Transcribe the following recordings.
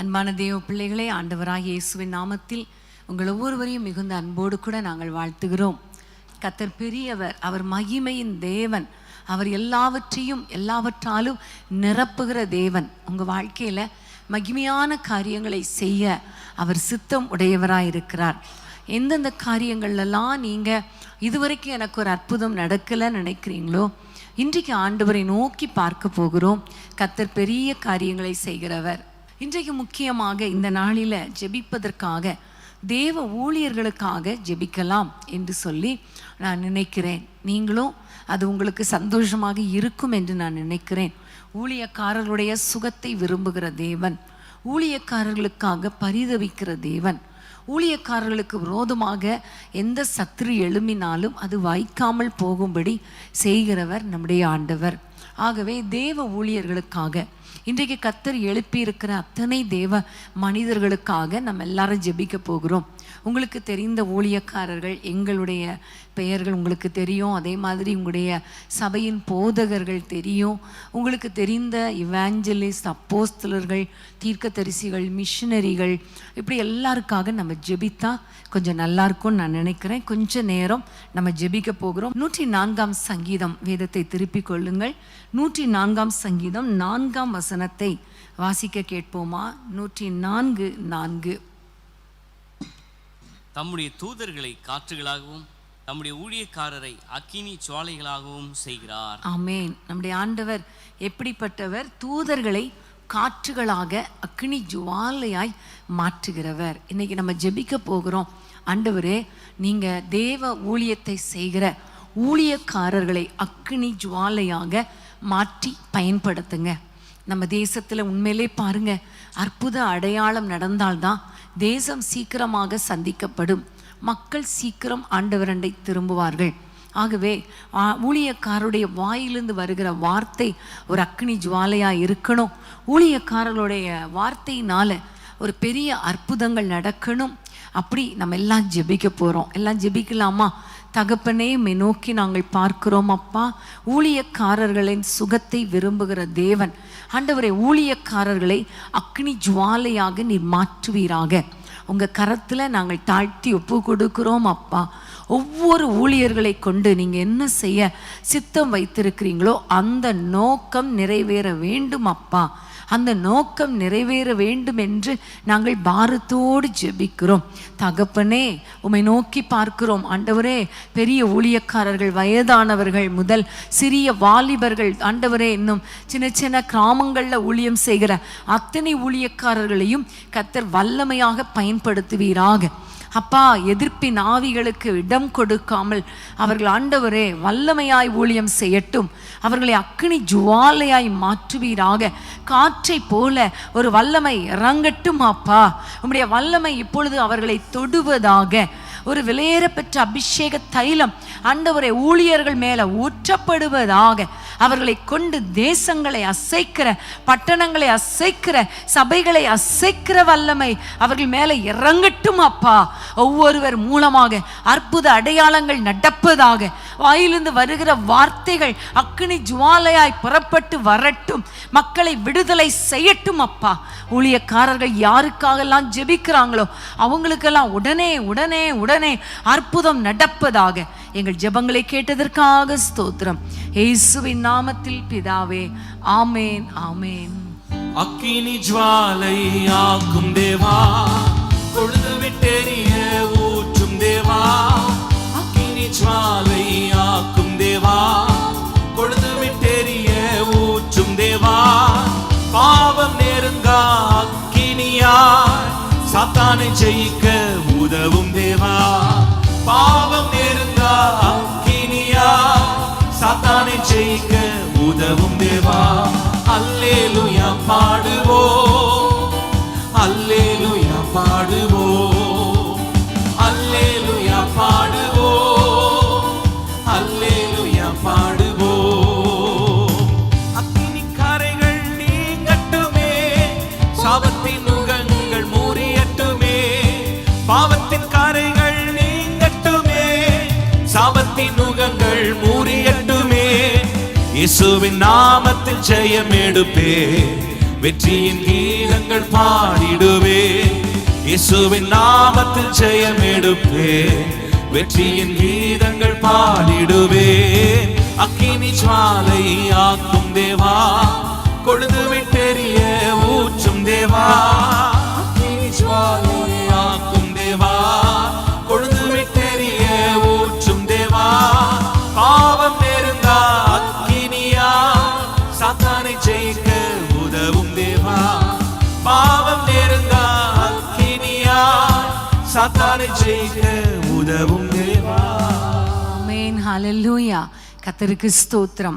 அன்பான தேவ பிள்ளைகளே ஆண்டவராக இயேசுவின் நாமத்தில் உங்கள் ஒவ்வொருவரையும் மிகுந்த அன்போடு கூட நாங்கள் வாழ்த்துகிறோம். கத்தர் பெரியவர் அவர் மகிமையின் தேவன். அவர் எல்லாவற்றையும் எல்லாவற்றாலும் நிரப்புகிற தேவன். உங்கள் வாழ்க்கையில் மகிமையான காரியங்களை செய்ய அவர் சித்தம் உடையவராக இருக்கிறார் எந்தெந்த காரியங்கள்லாம் நீங்கள் இதுவரைக்கும் எனக்கு ஒரு அற்புதம் நடக்கலைன்னு நினைக்கிறீங்களோ இன்றைக்கு ஆண்டவரை நோக்கி பார்க்க போகிறோம். கத்தர் பெரிய காரியங்களை செய்கிறவர். இன்றைக்கு முக்கியமாக இந்த நாளில் ஜெபிப்பதற்காக தேவ ஊழியர்களுக்காக ஜெபிக்கலாம் என்று சொல்லி நான் நினைக்கிறேன். நீங்களும் அது உங்களுக்கு சந்தோஷமாக இருக்கும் என்று நான் நினைக்கிறேன். ஊழியக்காரர்களுடைய சுகத்தை விரும்புகிற தேவன் ஊழியக்காரர்களுக்காக பரிதவிக்கிற தேவன் ஊழியக்காரர்களுக்கு விரோதமாக எந்த சத்துரு எழும்பினாலும் அது வாய்க்காமல் போகும்படி செய்கிறவர் நம்முடைய ஆண்டவர். ஆகவே தேவ ஊழியர்களுக்காக இன்றைக்கு கத்தர் எழுப்பி இருக்கிற அத்தனை தேவ மனிதர்களுக்காக நம்ம எல்லாரும் ஜெபிக்க போகிறோம். உங்களுக்கு தெரிந்த ஊழியக்காரர்கள் எங்களுடைய பெயர்கள் உங்களுக்கு தெரியும். அதே மாதிரி உங்களுடைய சபையின் போதகர்கள் தெரியும். உங்களுக்கு தெரிந்த இவாஞ்சலிஸ்ட் அப்போஸ்தலர்கள் தீர்க்கதரிசிகள் மிஷினரிகள் இப்படி எல்லாருக்காக நம்ம ஜெபித்தா கொஞ்சம் நல்லா இருக்கும்னு நான் நினைக்கிறேன். கொஞ்ச நேரம் நம்ம ஜெபிக்க போகிறோம். நூற்றி நான்காம் சங்கீதம் வேதத்தை திருப்பிக் கொள்ளுங்கள். நூற்றி நான்காம் சங்கீதம் நான்காம் வசனத்தை வாசிக்க கேட்போமா? நூற்றி நான்கு நான்கு. தம்முடைய தூதர்களை காற்றுகளாகவும் தம்முடைய ஊழியக்காரரை அக்கினி சுவாலைகளாகவும் செய்கிறார். ஆமேன். நம்முடைய ஆண்டவர் எப்படிப்பட்டவர்? தூதர்களை காற்றுகளாக அக்னி ஜுவாலையாய் மாற்றுகிறவர். இன்னைக்கு நம்ம ஜெபிக்க போகிறோம். ஆண்டவரே நீங்க தேவ ஊழியத்தை செய்கிற ஊழியக்காரர்களை அக்னி ஜுவாலையாக மாற்றி பயன்படுத்துங்க. நம்ம தேசத்தில் உண்மையிலே பாருங்க அற்புத அடையாளம் நடந்தால்தான் தேசம் சீக்கிரமாக சந்திக்கப்படும். மக்கள் சீக்கிரம் ஆண்டவரண்டை திரும்புவார்கள். ஆகவே ஆ, ஊழியக்காரருடைய வாயிலிருந்து வருகிற வார்த்தை ஒரு அக்னி ஜுவாலையாக இருக்கணும். ஊழியக்காரர்களுடைய வார்த்தையினால ஒரு பெரிய அற்புதங்கள் நடக்கணும். அப்படி நம்ம எல்லாம் ஜெபிக்க போகிறோம் எல்லாம் ஜெபிக்கலாமா? தகப்பனே உம்மை நோக்கி நாங்கள் பார்க்கிறோம் அப்பா. ஊழியக்காரர்களின் சுகத்தை விரும்புகிற தேவன். ஆண்டவரை ஊழியக்காரர்களை அக்னி ஜுவாலையாக நீர் மாற்றுவீராக. உங்கள் கரத்தில் நாங்கள் தாழ்த்தி ஒப்பு கொடுக்கிறோம் அப்பா. ஒவ்வொரு ஊழியர்களை கொண்டு நீங்கள் என்ன செய்ய சித்தம் வைத்திருக்கிறீங்களோ அந்த நோக்கம் நிறைவேற வேண்டும் அப்பா. அந்த நோக்கம் நிறைவேற வேண்டும் என்று நாங்கள் பாரத்தோடு ஜெபிக்கிறோம். தகப்பனே உம்மை நோக்கி பார்க்கிறோம். ஆண்டவரே பெரிய ஊழியக்காரர்கள் வயதானவர்கள் முதல் சிறிய வாலிபர்கள் ஆண்டவரே இன்னும் சின்ன சின்ன கிராமங்களில் ஊழியம் செய்கிற அத்தனை ஊழியக்காரர்களையும் கத்தர் வல்லமையாக பயன்படுத்துவீராக. அப்பா எதிர்ப்பின் ஆவிகளுக்கு இடம் கொடுக்காமல் அவர்கள் ஆண்டவரே வல்லமையாய் ஊழியம் செய்யட்டும். அவர்களை அக்னி ஜுவாலையாய் மாற்றுவீராக. காற்றை போல ஒரு வல்லமை இறங்கட்டும் அப்பா. உம்முடைய வல்லமை இப்பொழுது அவர்களை தொடுவதாக. ஒரு விலையேற பெற்ற அபிஷேக தைலம் ஆண்டவரை ஊழியர்கள் மேல ஊற்றப்படுவதாக அவர்களை கொண்டு தேசங்களை அசைக்கிற பட்டணங்களை அசைக்கிற சபைகளை அசைக்கிற வல்லமை அவர்கள் மேல இறங்கட்டும் அப்பா. ஒவ்வொருவர் மூலமாக அற்புத அடையாளங்கள் நடப்பதாக வாயிலிருந்து வருகிற வார்த்தைகள் அக்னி ஜுவாலையாய் புறப்பட்டு வரட்டும் மக்களை விடுதலை செய்யட்டும் அப்பா. ஊழியக்காரர்கள் யாருக்காகலாம் ஜெபிக்கிறாங்களோ அவங்களுக்கெல்லாம் உடனே உடனே உடனே அற்புதம் நடப்பதாக எங்கள் ஜெபங்களை கேட்டதற்காக ஸ்தோத்திரம். இயேசுவின் நாமத்தில் பிதாவே ஆமேன் ஆமேன். அக்கினி ஜுவாலை ஆக்கும் தேவா கொழுந்து விட்டெறிய ஊற்றும் தேவா. அக்கினி ஜுவாலை ஆக்கும் தேவா கொழுந்து விட்டெறிய ஊற்றும் தேவா. பாவம் நெருங்கா அக்கினியார் சாத்தானை ஜெயிக்க உதவும் தேவா. பாவம் நெருங்கா அக்கினியா சாத்தானை ஜெயிக்க உதவும் தேவா. அல்லேலுயா பாடுவோ இயேசுவின் நாமத்தில் ஜெயம் எடுப்பே வெற்றியின் கீதங்கள் பாடிட இயேசுவின் நாமத்தில் ஜெயம் எடுப்பேன். வெற்றியின் கீதங்கள் பாடிடுவேன். அக்கினி ஜுவாலை ஹalleluya கர்த்தருக்கு ஸ்தோத்திரம்.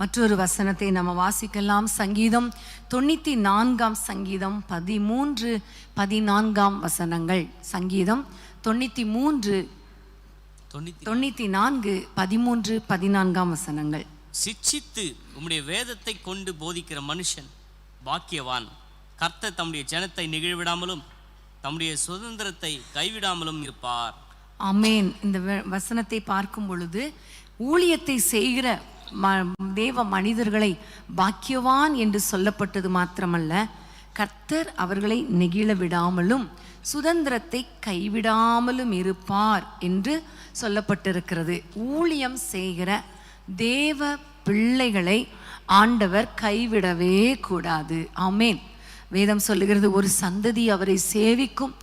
மற்றொரு வசனத்தை நம்ம வாசிக்கலாம். சங்கீதம் தொண்ணூற்றி நான்காம் சங்கீதம் பதிமூன்று பதினான்காம் வசனங்கள். சங்கீதம் தொண்ணூற்றி மூன்று தொண்ணூற்றி நான்கு பதிமூன்று பதினான்காம் வசனங்கள். சிட்சித்து உம்முடைய வேதத்தை கொண்டு போதிக்கிற மனுஷன் பாக்கியவான். கர்த்தர் தம்முடைய ஜனத்தை நிகழ்விடாமலும் தம்முடைய சுதந்திரத்தை கைவிடாமலும் இருப்பார். அமேன் இந்த வ- வசனத்தை பார்க்கும் பொழுது ஊழியத்தை செய்கிற ம தேவ மனிதர்களை பாக்கியவான் என்று சொல்லப்பட்டது மாத்திரமல்ல கர்த்தர் அவர்களை நெகிழ விடாமலும் சுதந்திரத்தை கைவிடாமலும் இருப்பார் என்று சொல்லப்பட்டிருக்கிறது. ஊழியம் செய்கிற தேவ பிள்ளைகளை ஆண்டவர் கைவிடவே கூடாது. ஆமேன். வேதம் சொல்லுகிறது ஒரு சந்ததி அவரை சேவிக்கும்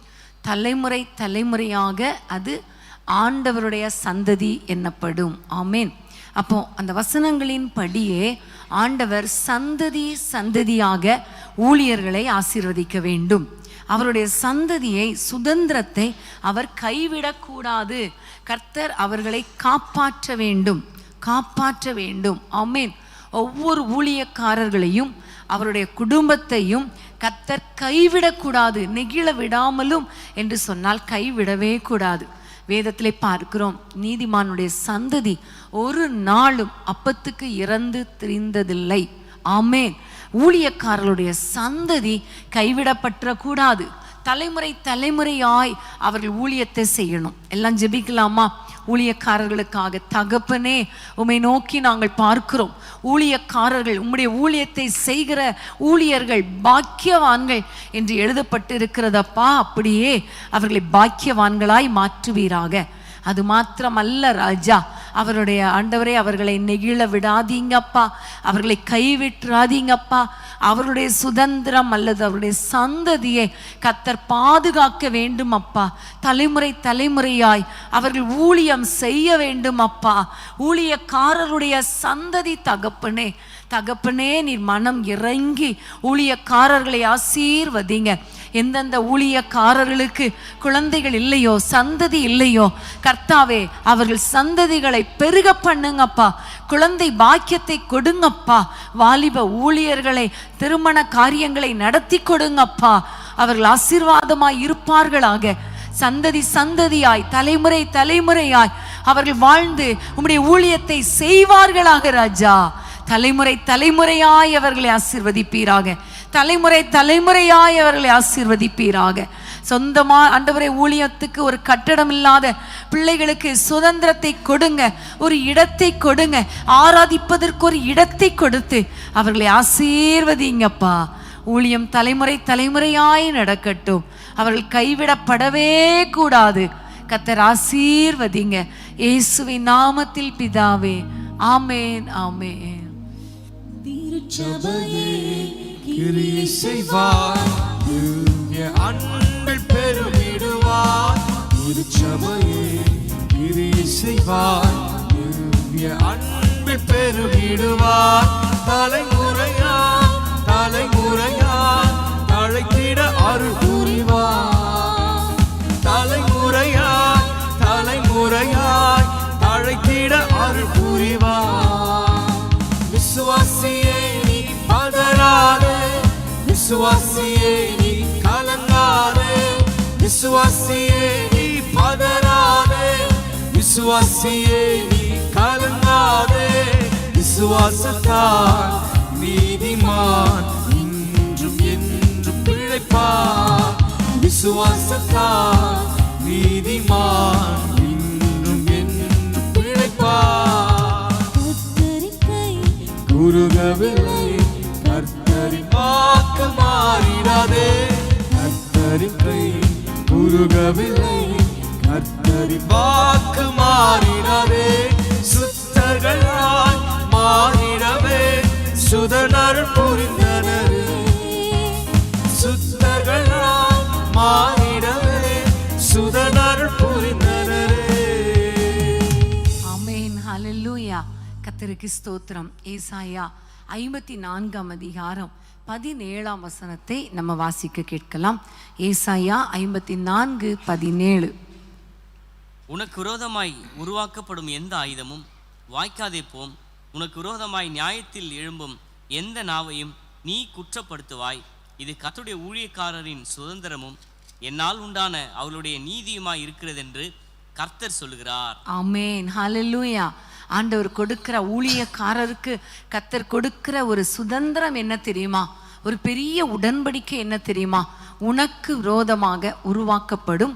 தலைமுறை தலைமுறையாக அது ஆண்டவருடைய சந்ததி என்னப்படும். ஆமேன். அப்போ அந்த வசனங்களின் படியே ஆண்டவர் சந்ததி சந்ததியாக ஊழியர்களை ஆசீர்வதிக்க வேண்டும். அவருடைய சந்ததியை சுதந்திரத்தை அவர் கைவிடக்கூடாது. கர்த்தர் அவர்களை காப்பாற்ற வேண்டும். காப்பாற்ற வேண்டும். ஆமேன். ஒவ்வொரு ஊழியக்காரர்களையும் அவருடைய குடும்பத்தையும் கத்தர் கைவிடக்கூடாது நெகிழ விடாமலும் என்று சொன்னால் கைவிடவே கூடாது. வேதத்திலே பார்க்கிறோம் நீதிமானுடைய சந்ததி ஒரு நாளும் அப்பத்துக்கு இறந்து திரிந்ததில்லை. ஆமேன். ஊழியக்காரர்களுடைய சந்ததி கைவிடப்பட்ட கூடாது தலைமுறை தலைமுறையாய் அவர்கள் ஊழியத்தை செய்யணும். எல்லாம் ஜெபிக்கலாமா? ஊழியக்காரர்களுக்காக தகப்பனே உம்மை நோக்கி நாங்கள் பார்க்கிறோம். ஊழியக்காரர்கள் உம்முடைய ஊழியத்தை செய்கிற ஊழியர்கள் பாக்கியவான்கள் என்று எழுதப்பட்டு இருக்கிறதப்பா அப்படியே அவர்களை பாக்கியவான்களாய் மாற்றுவீராக. அது மாத்திரமல்ல ராஜா. அவருடைய ஆண்டவரே அவர்களை நெகிழ விடாதீங்கப்பா. அவர்களை கைவிட்டுறாதீங்கப்பா. அவருடைய சுதந்திரம் அல்லது அவருடைய சந்ததியை கத்தர் பாதுகாக்க வேண்டும் அப்பா தலைமுறை தலைமுறையாய் அவர்கள் ஊழியம் செய்ய வேண்டும் அப்பா ஊழியக்காரருடைய சந்ததி தகப்பனே தகப்பனே நீர் மனம் இறங்கி ஊழியக்காரர்களை ஆசீர்வதிங்க. எந்தெந்த ஊழியக்காரர்களுக்கு குழந்தைகள் இல்லையோ சந்ததி இல்லையோ கர்த்தாவே அவர்கள் சந்ததிகளை பெருக பண்ணுங்கப்பா. குழந்தை பாக்கியத்தை கொடுங்கப்பா. வாலிப ஊழியர்களை திருமண காரியங்களை நடத்தி கொடுங்கப்பா. அவர்கள் ஆசீர்வாதமாய் இருப்பார்களாக. சந்ததி சந்ததியாய் தலைமுறை தலைமுறையாய். அவர்கள் வாழ்ந்து உம்முடைய ஊழியத்தை செய்வார்களாக ராஜா. தலைமுறை தலைமுறையாய் அவர்களை ஆசீர்வதிப்பீராக. தலைமுறை தலைமுறையாய் அவர்களை ஆசீர்வதிப்பீராக. சொந்தமா ஆண்டவரை ஊழியத்துக்கு ஒரு கட்டடம் இல்லாத பிள்ளைகளுக்கு சுதந்திரத்தை கொடுங்க. ஒரு இடத்தை கொடுங்க. ஆராதிப்பதற்கு ஒரு இடத்தை கொடுத்து அவர்களை ஆசீர்வதிங்கப்பா. ஊழியம் தலைமுறை தலைமுறையாய் நடக்கட்டும். அவர்கள் கைவிடப்படவே கூடாது. கத்தர் ஆசீர்வதிங்க. இயேசுவின் நாமத்தில் பிதாவே. ஆமேன் ஆமேன். கிரியை செய்வார். திவ்ய அன்பில் பெருமிடுவார். திருச்சபையே கிரியை செய்வார். திவ்ய அன்பில் பெருமிடுவார். தலைமுறையா தலைமுறையா அழைத்திட அருள் புரிவார். தலைமுறையா தலைமுறையாய் அழைத்திட அருள் புரிவார். பதறாதே விசுவாசியே நீ கலங்காதே விசுவாசியே நீ பதறாதே விசுவாசியே நீ கலங்காதே விசுவாசத்தால் நீதிமான் இன்றும் என்றும் பிழைப்பார். விசுவாசத்தால் நீதிமான் இன்றும் என்றும் கர்த்தரின் வாக்கு மாறிடாதே. கர்த்தரின் கை உருகவில்லை. கர்த்தரின் வாக்கு மாறினவே சுத்தர்களாய் மாறிடவே. சுதனர் புரிந்தனரே. சுத்தர்களாய் மாறிடவே. சுதனர் புரிந்தனரே. ஆமென். ஹalleluya. கர்த்தருக்கு ஸ்தோத்திரம். ஏசாயா ஐம்பத்தி நான்காம் அதிகாரம் பதினேழாம் வசனத்தை நம்ம வாசிக்க கேட்கலாம். ஏசாயா ஐம்பத்தி நான்கு பதினேழு. உனக்கு விரோதமாய் உருவாக்கப்படும் எந்த ஆயுதமும் வாய்க்காதே போம். உனக்கு விரோதமாய் நியாயத்தில் எழும்பும் எந்த நாவையும் நீ குற்றப்படுத்துவாய். இது கர்த்தருடைய ஊழியக்காரரின் சுதந்திரமும் என்னால் உண்டான அவளுடைய நீதியுமாய் இருக்கிறதென்று கர்த்தர் சொல்லுகிறார். ஆமென். ஹalleluya. ஆண்டவர் கொடுக்கிற ஊழியக்காரருக்கு கத்தர் கொடுக்கிற ஒரு சுதந்திரம் என்ன தெரியுமா? ஒரு பெரிய உடன்படிக்கை என்ன தெரியுமா? உனக்கு விரோதமாக உருவாக்கப்படும்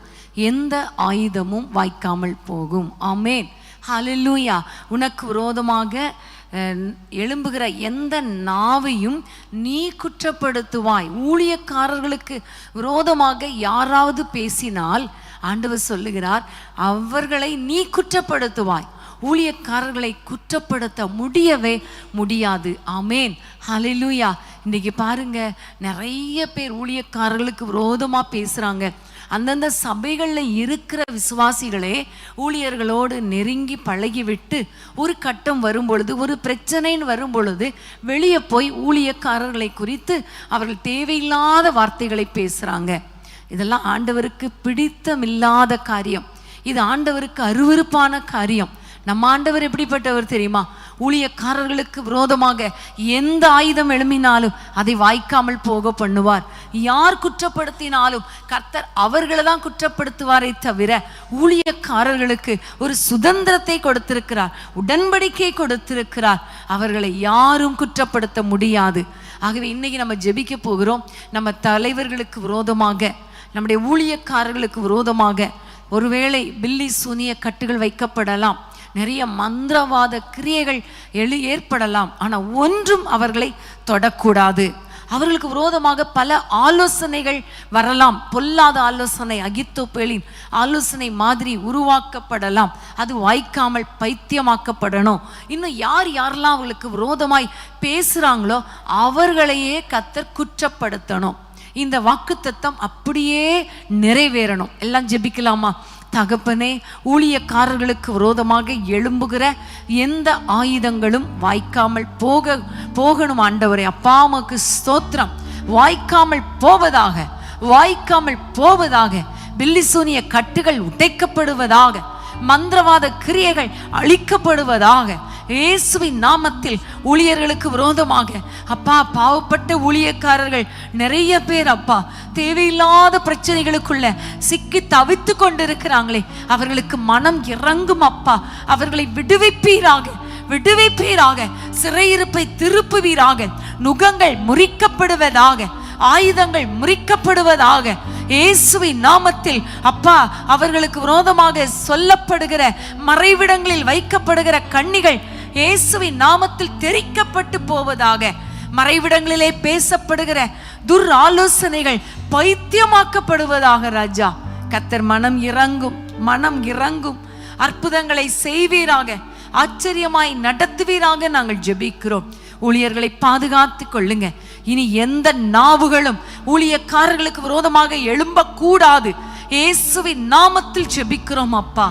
எந்த ஆயுதமும் வாய்க்காமல் போகும். ஆமேன். ஹalleluya. உனக்கு விரோதமாக எழும்புகிற எந்த நாவையும் நீ குற்றப்படுத்துவாய். ஊழியக்காரர்களுக்கு விரோதமாக யாராவது பேசினால் ஆண்டவர் சொல்லுகிறார் அவர்களை நீ குற்றப்படுத்துவாய். ஊழியக்காரர்களை குற்றப்படுத்த முடியவே முடியாது. ஆமேன். ஹalleluya. இன்னைக்கு பாருங்க நிறைய பேர் ஊழியக்காரர்களுக்கு விரோதமா பேசுறாங்க. அந்தந்த சபைகளில் இருக்கிற விசுவாசிகளே ஊழியர்களோடு நெருங்கி பழகிவிட்டு ஒரு கட்டம் வரும் பொழுது ஒரு பிரச்சனைன்னு வரும் பொழுது வெளியே போய் ஊழியக்காரர்களை குறித்து அவர்கள் தேவையில்லாத வார்த்தைகளை பேசுறாங்க. இதெல்லாம் ஆண்டவருக்கு பிடித்தமில்லாத காரியம். இது ஆண்டவருக்கு அருவருப்பான காரியம். நம்ம ஆண்டவர் எப்படிப்பட்டவர் தெரியுமா? ஊழியக்காரர்களுக்கு விரோதமாக எந்த ஆயுதம் எழும்பினாலும் அதை வாய்க்காமல் போக பண்ணுவார். யார் குற்றப்படுத்தினாலும் கர்த்தர் அவர்களை தான் குற்றப்படுத்துவாரே தவிர ஊழியக்காரர்களுக்கு ஒரு சுதந்திரத்தை கொடுத்திருக்கிறார் உடன்படிக்கை கொடுத்திருக்கிறார். அவர்களை யாரும் குற்றப்படுத்த முடியாது. ஆகவே இன்னைக்கு நம்ம ஜெபிக்க போகிறோம். நம்ம தலைவர்களுக்கு விரோதமாக நம்முடைய ஊழியக்காரர்களுக்கு விரோதமாக ஒருவேளை பில்லி சூனிய கட்டுகள் வைக்கப்படலாம். நிறைய மந்திரவாத கிரியைகள் எழு ஏற்படலாம். ஆனால் ஒன்றும் அவர்களை தொடக்கூடாது. அவர்களுக்கு விரோதமாக பல ஆலோசனைகள் வரலாம். பொல்லாத ஆலோசனை அகித்தோப்பேலின் ஆலோசனை மாதிரி உருவாக்கப்படலாம். அது வாய்க்காமல் பைத்தியமாக்கப்படணும். இன்னும் யார் யாரெல்லாம் அவர்களுக்கு விரோதமாய் பேசுகிறாங்களோ அவர்களையே கத்தர் குற்றப்படுத்தணும். இந்த வாக்குத்தத்தம் அப்படியே நிறைவேறணும். எல்லாம் ஜெபிக்கலாமா? தகப்பனே ஊழியக்காரர்களுக்கு விரோதமாக எழும்புகிற எந்த ஆயுதங்களும் வாய்க்காமல் போக போகணும் ஆண்டவரே. அப்பா அம்மாவுக்கு ஸ்தோத்திரம். வாய்க்காமல் போவதாக வாய்க்காமல் போவதாக பில்லிசூனிய கட்டுகள் உடைக்கப்படுவதாக மந்திரவாத கிரியைகள் அழிக்கப்படுவதாக இயேசுவின் நாமத்தில் ஊழியர்களுக்கு விரோதமாக. அப்பா பாவப்பட்ட ஊழியக்காரர்கள் நிறைய பேர் அப்பா தேவையில்லாத பிரச்சனைகளுக்குள்ள சிக்கி தவித்து கொண்டிருக்கிறாங்களே. அவர்களுக்கு மனம் இறங்கும் அப்பா. அவர்களை விடுவிப்பீராக விடுவிப்பீராக சிறையிருப்பை திருப்புவீராக நுகங்கள் முறிக்கப்படுவதாக ஆயுதங்கள் முறிக்கப்படுவதாக இயேசுவின் நாமத்தில் அப்பா அவர்களுக்கு விரோதமாக சொல்லப்படுகிற மறைவிடங்களில் வைக்கப்படுகிற கண்ணிகள் இயேசுவின் நாமத்தில் தெரிக்கப்பட்டு போவதாக மறைவிடங்களிலே பேசப்படுகிற துர் ஆலோசனைகள் பைத்தியமாக்கப்படுவதாக ராஜா. கத்தர் மனம் இறங்கும் மனம் இறங்கும். அற்புதங்களை செய்வீராக ஆச்சரியமாய் நடத்துவீராக நாங்கள் ஜெபிக்கிறோம். ஊழியர்களை பாதுகாத்து கொள்ளுங்க. இனி எந்த நாவுகளும் ஊழியக்காரர்களுக்கு விரோதமாக எழும்பக்கூடாது. இயேசுவின் நாமத்தில் ஜெபிக்கிறோம் அப்பா.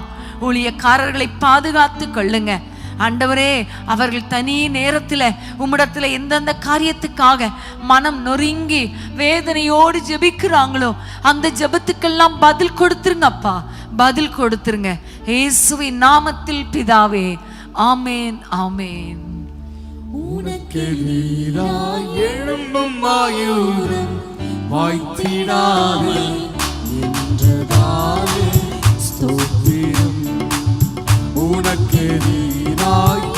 ஊழியக்காரர்களை பாதுகாத்து கொள்ளுங்க. ஆண்டவரே அவர்கள் தனி நேரத்தில் உம்மிடத்தில் எந்தெந்த காரியத்துக்காக மனம் நொறுங்கி வேதனையோடு ஜெபிக்கிறாங்களோ அந்த ஜெபத்துக்கெல்லாம் பதில் கொடுத்துருங்கப்பா பதில் கொடுத்துருங்க. இயேசுவின் நாமத்தில் பிதாவே ஆமேன் ஆமேன். உனக்கெதிராய் எழும்பும் ஆயுதம் வாய்த்திடாதே என்றதாலே ஸ்தோத்திரம். உனக்கெதிராய் எழும்பும்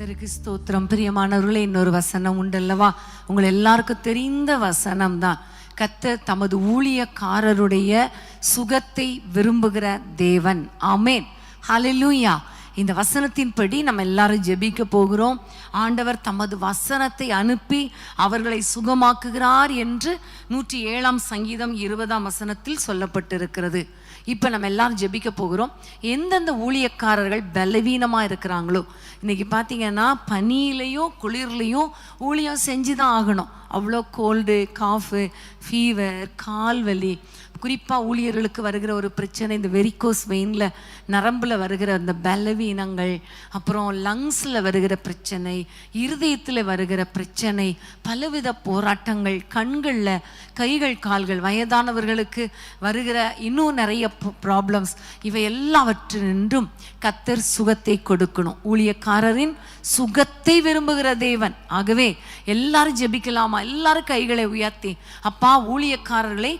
கத்தருக்கு ஸ்தோத்திரம். பிரியமானவர்களே இன்னொரு வசனம் உண்டல்லவா? உங்கள் எல்லாருக்கும் தெரிந்த வசனம் தான் கத்தர் தமது ஊழியக்காரருடைய சுகத்தை விரும்புகிற தேவன். ஆமேன். ஹalleluya. இந்த வசனத்தின்படி நம்ம எல்லாரும் ஜெபிக்க போகிறோம். ஆண்டவர் தமது வசனத்தை அனுப்பி அவர்களை சுகமாக்குகிறார் என்று நூற்றி ஏழாம் சங்கீதம் இருபதாம் வசனத்தில் சொல்லப்பட்டிருக்கிறது. இப்போ நம்ம எல்லாரும் ஜெபிக்க போகிறோம். எந்தெந்த ஊழியக்காரர்கள் பலவீனமாக இருக்கிறாங்களோ. இன்னைக்கு பார்த்தீங்கன்னா பனியிலையும் குளிர்லையும் ஊழியம் செஞ்சு தான் ஆகணும். அவ்வளோ கோல்டு காஃபு ஃபீவர் கால்வலி குறிப்பாக ஊழியர்களுக்கு வருகிற ஒரு பிரச்சனை இந்த வெரிகோஸ் வெயினில் நரம்பில் வருகிற அந்த பலவீனங்கள் அப்புறம் லங்ஸில் வருகிற பிரச்சனை இருதயத்தில் வருகிற பிரச்சனை பலவித போராட்டங்கள் கண்களில் கைகள் கால்கள் வயதானவர்களுக்கு வருகிற இன்னும் நிறைய ப்ராப்ளம்ஸ் இவை எல்லாவற்றினின்றும் கத்தர் சுகத்தை கொடுக்கணும். ஊழியக்காரரின் சுகத்தை விரும்புகிற தேவன். ஆகவே எல்லாரும் ஜெபிக்கலாமா? எல்லாரும் கைகளை உயர்த்தி அப்பா ஊழியக்காரர்களை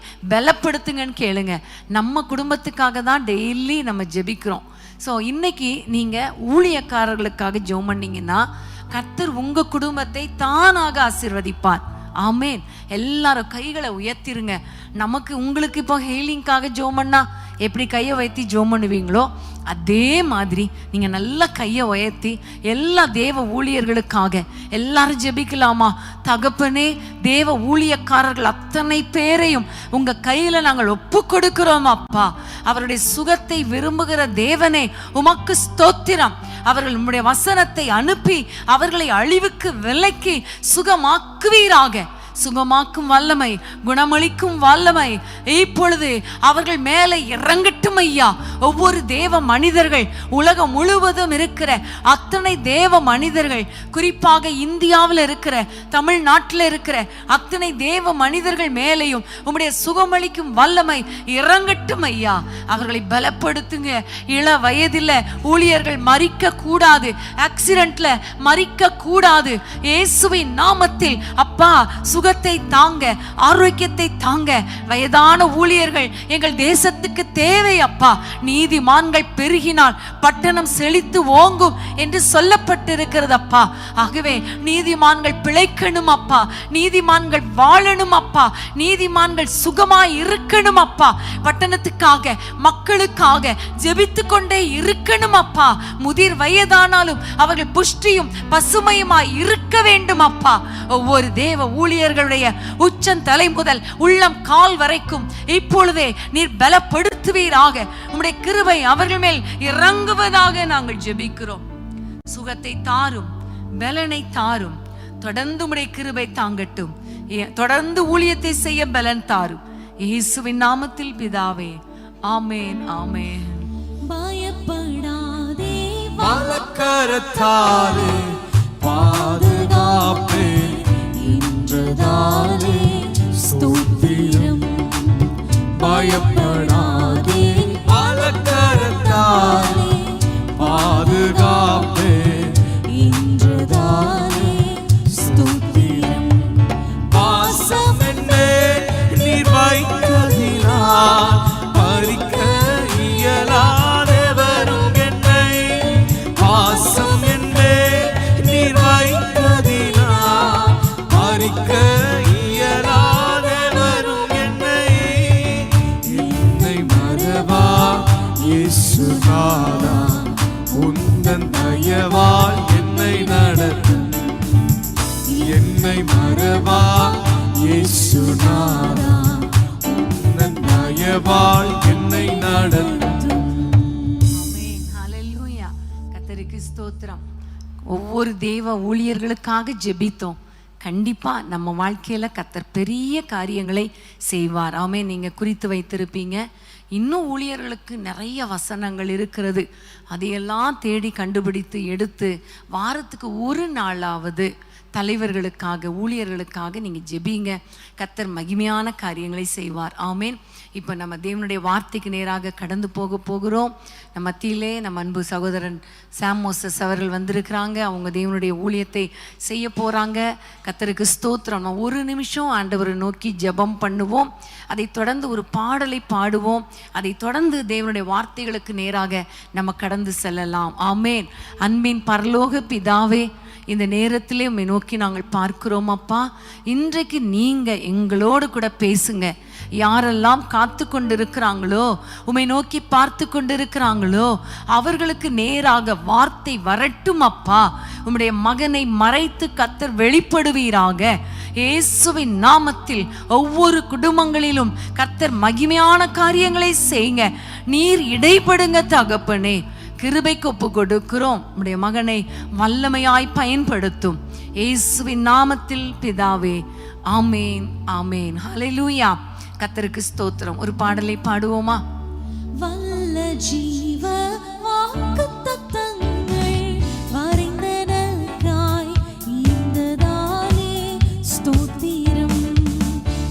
நடத்துங்கன்னு கேளுங்க. நம்ம குடும்பத்துக்காக தான் டெய்லி நம்ம ஜெபிக்கிறோம். ஸோ இன்னைக்கு நீங்கள் ஊழியக்காரர்களுக்காக ஜெபம் பண்ணீங்கன்னா கர்த்தர் உங்கள் குடும்பத்தை தானாக ஆசீர்வதிப்பார். ஆமேன். எல்லாரும் கைகளை உயர்த்திருங்க. நமக்கு உங்களுக்கு இப்போ ஹெய்லிங்காக ஜோம் பண்ணா எப்படி கையை வைத்தி ஜோம் பண்ணுவீங்களோ அதே மாதிரி நீங்கள் நல்லா கையை உயர்த்தி எல்லா தேவ ஊழியர்களுக்காக எல்லாரும் ஜெபிக்கலாமா? தகப்பனே தேவ ஊழியக்காரர்கள் அத்தனை பேரையும் உங்கள் கையில் நாங்கள் ஒப்பு கொடுக்கிறோம் அப்பா. அவருடைய சுகத்தை விரும்புகிற தேவனே உமக்கு ஸ்தோத்திரம். அவர்கள் உம்முடைய வசனத்தை அனுப்பி அவர்களை அழிவுக்கு விலைக்கு சுகமாக்குவீராக. சுகமாக்கும் வல்லமை குணமளிக்கும் வல்லமை. இப்பொழுது அவர்கள் மேலே இறங்கட்டும் ஐயா. ஒவ்வொரு தேவ மனிதர்கள் உலகம் முழுவதும் இருக்கிற அத்தனை தேவ மனிதர்கள் குறிப்பாக இந்தியாவில் இருக்கிற தமிழ்நாட்டில் இருக்கிற அத்தனை தேவ மனிதர்கள் மேலேயும் உம்முடைய சுகமளிக்கும் வல்லமை இறங்கட்டும் ஐயா. அவர்களை பலப்படுத்துங்க. இள வயதில் ஊழியர்கள் மறிக்க கூடாது. ஆக்சிடென்ட்ல மறிக்க கூடாது. இயேசுவின் நாமத்தில் அப்பா சுகத்தை தாங்க ஆரோக்கியத்தை தாங்க. வயதான ஊழியர்கள் எங்கள் தேசத்துக்கு தேவை அப்பா. நீதிமான்கள் பெருகினால் பட்டணம் செழித்து ஓங்கும் என்று சொல்லப்பட்டிருக்கிறது அப்பா. ஆகவே நீதிமான்கள் பிழைக்கணும் அப்பா. நீதிமான்கள் வாழணும் அப்பா. நீதிமான்கள் சுகமாய் இருக்கணும் அப்பா. பட்டணத்துக்காக மக்களுக்காக ஜெபித்து கொண்டே இருக்கணும் அப்பா. முதிர் வயதானாலும் அவர்கள் புஷ்டியும் பசுமையுமாய் இருக்க வேண்டும் அப்பா. ஒவ்வொரு தேவ மனிதர்களுடைய உச்சம் தலை முதல் உள்ளம் கால் வரைக்கும் இப்பொழுதே நீர் பலப்படுத்துவீராக. உம்முடைய கிருபை அவர்கள் மேல் இறங்குவதாக நாங்கள் ஜெபிக்கிறோம். சுகத்தை தாரும் பலனை தாரும் தொடர்ந்து உம்முடைய கிருபை தாங்கட்டும். தொடர்ந்து ஊழியத்தை செய்ய பலன் தாரும். இயேசுவின் நாமத்தில் பிதாவே ஆமேன் ஆமேன். பயப்படாதே பலக்கரத்தாலே என்றதாலே ஸ்தோத்திரம் பயப்படாதே. பலக்கரத்தாலே ஒவ்வொரு தேவ ஊழியர்களுக்காக ஜெபித்தோம். கண்டிப்பா நம்ம வாழ்க்கையில கத்தர் பெரிய காரியங்களை செய்வார். ஆமே நீங்க குறித்து வைத்திருப்பீங்க. இன்னும் ஊழியர்களுக்கு நிறைய வசனங்கள் இருக்கிறது. அதையெல்லாம் தேடி கண்டுபிடித்து எடுத்து வாரத்துக்கு ஒரு நாளாவது தலைவர்களுக்காக ஊழியர்களுக்காக நீங்கள் ஜெபிங்க. கத்தர் மகிமையான காரியங்களை செய்வார். ஆமேன். இப்போ நம்ம தேவனுடைய வார்த்தைக்கு நேராக கடந்து போக போகிறோம். நம்ம மத்தியிலே நம்ம அன்பு சகோதரன் சாம் மோசஸ் அவர்கள் வந்திருக்கிறாங்க. அவங்க தேவனுடைய ஊழியத்தை செய்ய போகிறாங்க கத்தருக்கு ஸ்தோத்திரம். நம்ம ஒரு நிமிஷம் ஆண்டவரை நோக்கி ஜெபம் பண்ணுவோம். அதை தொடர்ந்து ஒரு பாடலை பாடுவோம். அதை தொடர்ந்து தேவனுடைய வார்த்தைகளுக்கு நேராக நம்ம கடந்து செல்லலாம். ஆமேன். அன்பின் பரலோக பிதாவே இந்த நேரத்திலே உம்மை நோக்கி நாங்கள் பார்க்கிறோம் அப்பா. இன்றைக்கு நீங்க எங்களோடு கூட பேசுங்க. யாரெல்லாம் காத்து கொண்டிருக்கிறாங்களோ உம்மை நோக்கி பார்த்து கொண்டிருக்கிறாங்களோ அவர்களுக்கு நேராக வார்த்தை வரட்டும் அப்பா. உம்முடைய மகனை மறைத்து கத்தர் வெளிப்படுவீராக. இயேசுவின் நாமத்தில் ஒவ்வொரு குடும்பங்களிலும் கத்தர் மகிமையான காரியங்களை செய்யுங்க. நீர் இடைப்படுங்க தகப்பனே. கிருபைக்கு ஒப்பு கொடுக்கிறோம் உடைய மகனை வல்லமையாய் பயன்படுத்தும். இயேசுவின் நாமத்தில் பிதாவே ஆமேன் ஆமேன். ஹalleluya. கத்தருக்கு ஸ்தோத்திரம். ஒரு பாடலை பாடுவோமா? வல்ல ஜீவ வாக்குத்தத்தங்கள் வரைந்தனக்காய் ஈந்ததாலே ஸ்தோத்திரம்.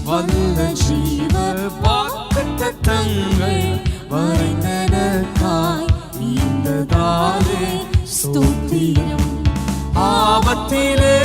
வல்ல ஜீவ வாக்குத்தத்தங்கள் வரைந்த ஈந்ததாலே ஸ்தோத்திரம் ஆபத்திலே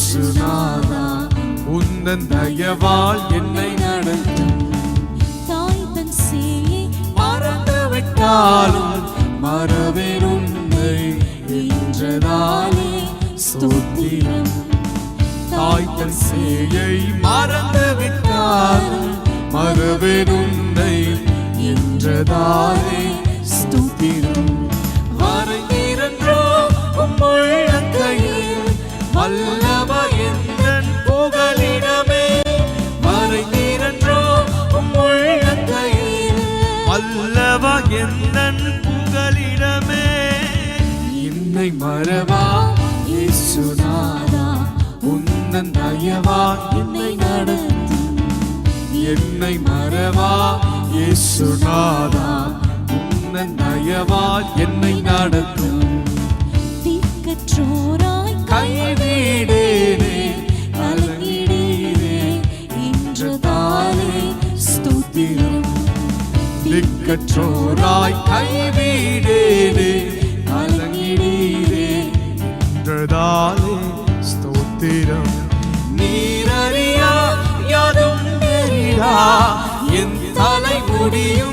இயேசுநாதா உந்தன் தயவால் என்னை நடத்தும் தாய் தன் சேயை மறந்து விட்டாலும் மறவேன் உன்னை என்றதாலே ஸ்தோத்திரம். தாய் தன் சேயை மறந்து விட்டாலும் மறவேன் உன்னை என்றதாலே ஸ்தோத்திரம். எந்தன் புகலிடமே என்னை மறவா? இயேசுநாதா உந்தன் தயவா? என்னை நடத்தும் என்னை மறவா? இயேசுநாதா உந்தன் தயவா? என்னை நடத்தும் திக்கற்றோராய் கைவிடேனே திக்கற்றோராய் கைவிடேனே கலங்கிடீரே. என்றதாலே ஸ்தோத்திரம். நீரறியா நெறிடா என் தலைமுடியும் எண்ணினிரே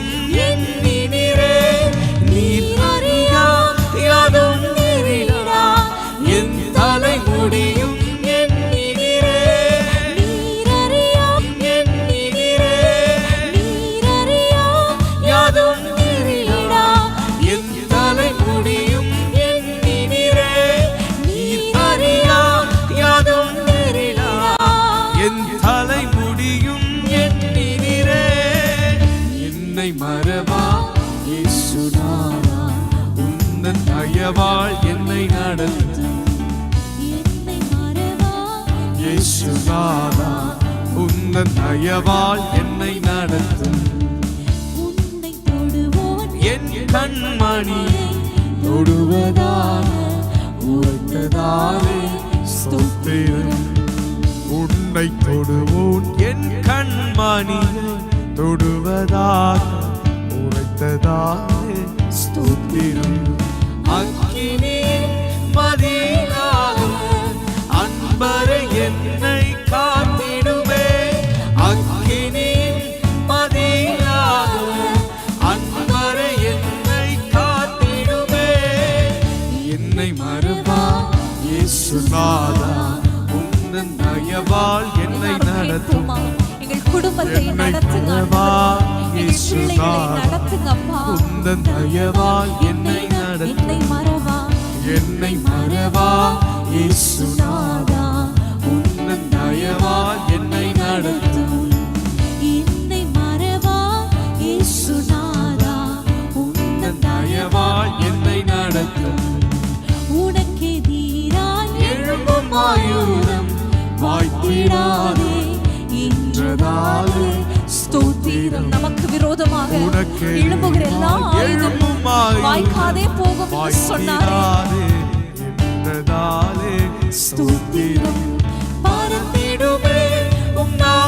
தயவால் என்னை நடத்தும் என் கண்மணியை தொடுவதாக உரைத்ததாலே ஸ்தோத்திரம். உன்னை தொடுவோன் என் கண்மணியை தொடுவதாக உரைத்ததாலே ஸ்தோத்திரம். குடும்பத்தை நடத்துங்க. நடத்துங்க அப்பா உந்தன் தயவால் என்னை நடத்து. மறவா. என்னை மறவா. ஆயுதம் நமக்கு விரோதமாக உனக்கு எழும்புகிற எல்லா ஆயுதமும் வாய்க்காதே போகும் சொன்னாரே. ஸ்தூத்திரம். பாரத்திடுமே உன்னால்